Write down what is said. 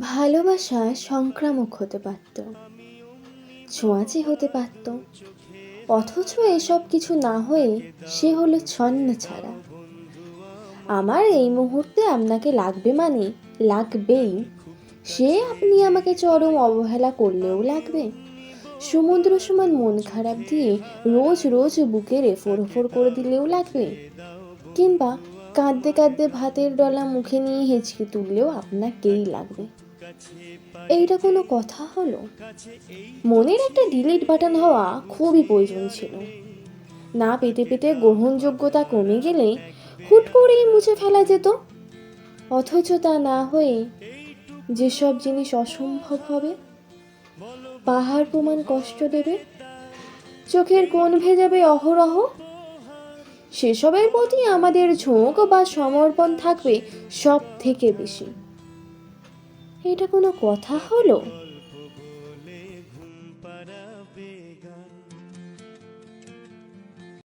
ভালোবাসা সংক্রামক হতে পারত, ছোঁয়াচে হতে পারত, অথচ এসব কিছু না হয়ে সে হলো ছন্ন ছাড়া। আমার এই মুহূর্তে আপনাকে লাগবে মানে লাগবেই। সে আপনি আমাকে চরম অবহেলা করলেও লাগবে। সমুদ্র সমান মন খারাপ দিয়ে রোজ রোজ বুকে রেফর রেফর করে দিলেও লাগবে। কিংবা কাঁদতে কাঁদতে ভাতের ডলা মুখে নিয়ে হেঁচকে তুললেও আপনাকেই লাগবে। এইটা কোনো কথা হলো? মনের একটা ডিলিট বাটন হওয়া খুবই প্রয়োজন ছিল। না পেতে পেতে গ্রহণযোগ্যতা কমে গেলে হুট করেই মুছে ফেলা যেত। অথচ তা না হয়ে যেসব জিনিস অসম্ভব হবে, পাহাড় প্রমাণ কষ্ট দেবে, চোখের কোণ ভেজাবে অহরহ, সেসবের প্রতি আমাদের ঝোঁক বা সমর্পণ থাকবে সব থেকে বেশি। এটা কোনো কথা হলো?